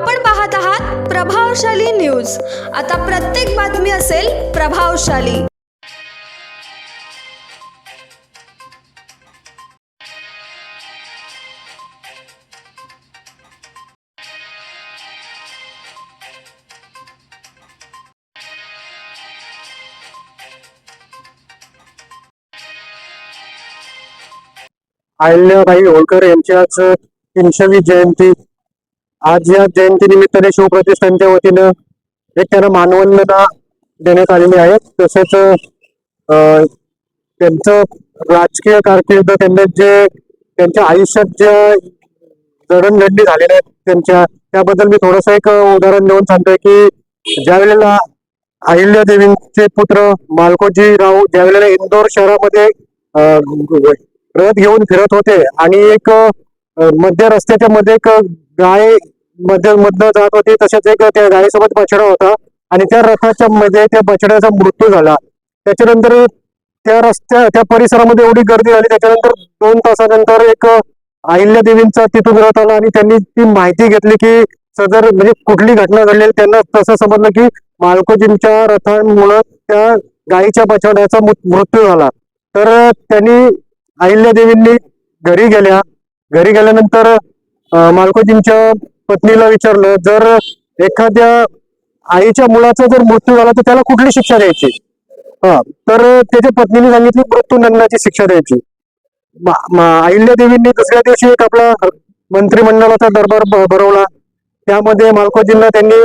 आपण पाहत आहात प्रभावशाली न्यूज. आता प्रत्येक बातमी असेल प्रभावशाली. अहिल्याबाई होळकर यांच्या आज तीनशेवी जयंती. आज या जयंती निमित्ताने शिवप्रतिष्ठानच्या वतीनं एक त्यांना मानवंदना देण्यात आलेली आहे. तसेच त्यांचं राजकीय कारकीर्द त्यांना जे त्यांच्या आयुष्यात जे जडणघडणी झालेल्या आहेत त्यांच्या त्याबद्दल मी थोडंसं एक उदाहरण देऊन सांगतोय की ज्या वेळेला अहिल्या देवींचे पुत्र मालकोजी राव ज्या वेळेला इंदोर शहरामध्ये रथ घेऊन फिरत होते आणि एक मध्य रस्त्याच्या मध्ये एक गायमध्ये मधनं जात होती. तसेच एक त्या गायीसोबत बछडा होता. आणि त्या रथाच्या मध्ये त्या बछड्याचा मृत्यू झाला. त्याच्यानंतर त्या रस्त्या त्या परिसरामध्ये एवढी गर्दी झाली. त्याच्यानंतर दोन तासानंतर एक अहिल्या देवींचा तिथून रथ आला आणि त्यांनी ती माहिती घेतली की सदर म्हणजे कुठली घटना घडलेली त्यांना तसं समजलं की मालकोजींच्या रथांमुळं त्या गायीच्या बछड्याचा मृत्यू झाला. तर त्यांनी अहिल्या देवींनी घरी गेल्या. घरी गेल्यानंतर मालकोजींच्या पत्नीला विचारलं जर एखाद्या आईच्या मुलाचा जर मृत्यू झाला तर त्याला कुठली शिक्षा द्यायची? हा तर त्याच्या पत्नीने सांगितली मृत्यूदंडाची शिक्षा द्यायची. मा- अहिल्या देवींनी दुसऱ्या दिवशी एक आपला मंत्रिमंडळाचा दरबार भरवला. त्यामध्ये मालकोजींना त्यांनी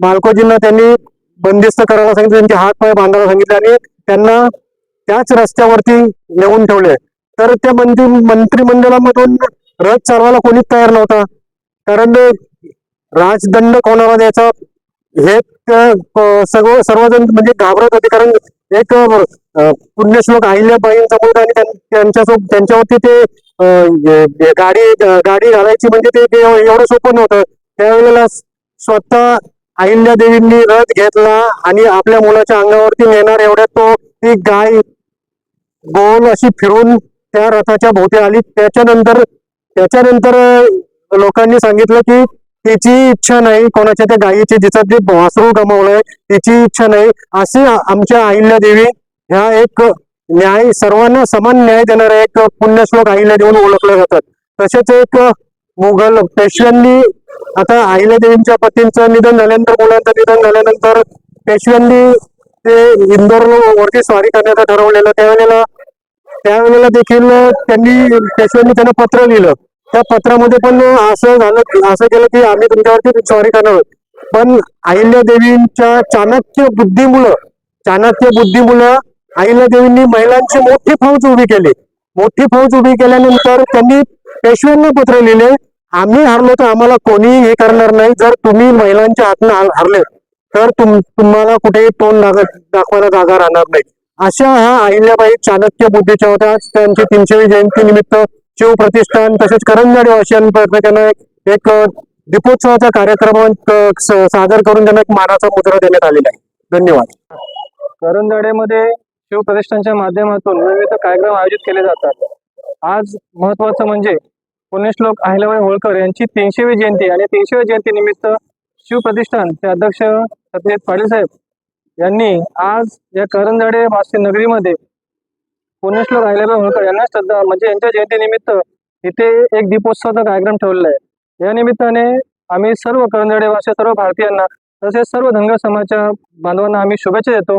मालकोजींना त्यांनी बंदिस्त करायला सांगितलं त्यांचे हात पाय बांधायला सांगितले आणि त्यांना त्याच रस्त्यावरती नेऊन ठेवले. तर त्या मंत्री मंत्रिमंडळामधून रथ चालवायला कोणीच तयार नव्हता. कारण राजदंड कोणाला द्यायचा हे त्या- सर्व सर्वजण म्हणजे घाबरत होते. कारण एक पुण्यश्लोक अहिल्याबाईंचा मुलगा आणि त्यां- त्यांच्यासोबत त्यांच्यावरती ते गाडी गाडी घालायची म्हणजे ते ते एवढं सोपं नव्हतं. त्यावेळेला स्वतः अहिल्या देवींनी रथ घेतला आणि आपल्या मुलाच्या अंगावरती नेणार एवढ्यात तो ती गाय गोल अशी फिरून त्या रथाच्या भोवती आली. त्याच्यानंतर त्याच्यानंतर लोकांनी सांगितलं की तिची इच्छा नाही कोणाच्या त्या गायीची जिचा जे वासरू गमावलंय तिची इच्छा नाही. अशी आमच्या अहिल्या देवी ह्या एक न्याय सर्वांना समान न्याय देणारा एक पुण्यश्लोक अहिल्या देऊन ओळखले जातात. तसेच एक मुघल पेशव्यांनी आता अहिल्या देवींच्या पतींचं निधन झाल्यानंतर मुलांचं निधन झाल्यानंतर पेशव्यांनी ते इंदोर वरती स्वारी करण्याचं ठरवलेलं त्यावेळेला त्यावेळेला देखील त्यांनी पेशव्यांनी त्यांना पत्र लिहिलं. त्या पत्रामध्ये पण असं झालं असं केलं की आम्ही तुमच्यावरती सॉरी करणार आहोत. पण अहिल्यादेवींच्या चाणक्य बुद्धीमुळं चाणक्य बुद्धीमुळं अहिल्यादेवींनी महिलांची मोठी फौज उभी केली. मोठी फौज उभी केल्यानंतर त्यांनी पेशव्यांना पत्र लिहिले. आम्ही हरलो तर आम्हाला कोणीही हे करणार नाही. जर तुम्ही महिलांच्या हातनं हरले तर तुम तुम्हाला कुठेही तोंड दाखवायला जागा राहणार नाही. अशा हा अहिल्याबाई चाणक्य बुद्धीच्या होत्या. त्यांची तीनशेवी जयंती निमित्त शिवप्रतिष्ठान तसेच करंजाडी वासियांपर्यंत प्रत्येकांना एक- दीपोत्सवाचा कार्यक्रम सादर करून त्यांना एक मानाचा मुद्रा देण्यात आलेला आहे. धन्यवाद. करंजाडेमध्ये शिवप्रतिष्ठानच्या माध्यमातून विविध कार्यक्रम आयोजित केले जातात. आज महत्वाचं म्हणजे पुण्यश्लोक अहिल्याबाई होळकर यांची तीनशेवी जयंती आणि तीनशेवी जयंती निमित्त शिवप्रतिष्ठानचे अध्यक्ष सत्यजित पाटील साहेब यांनी आज या करंजाडे वासी नगरीमध्ये पुण्यश्लोक अहिल्याबाई होळकर यांना श्रद्धा म्हणजे यांच्या जयंतीनिमित्त इथे एक दीपोत्सवाचा कार्यक्रम ठेवलेला आहे. या निमित्ताने आम्ही सर्व करंजाडे वासी सर्व भारतीयांना तसेच सर्व धनगर समाजाच्या बांधवांना आम्ही शुभेच्छा देतो.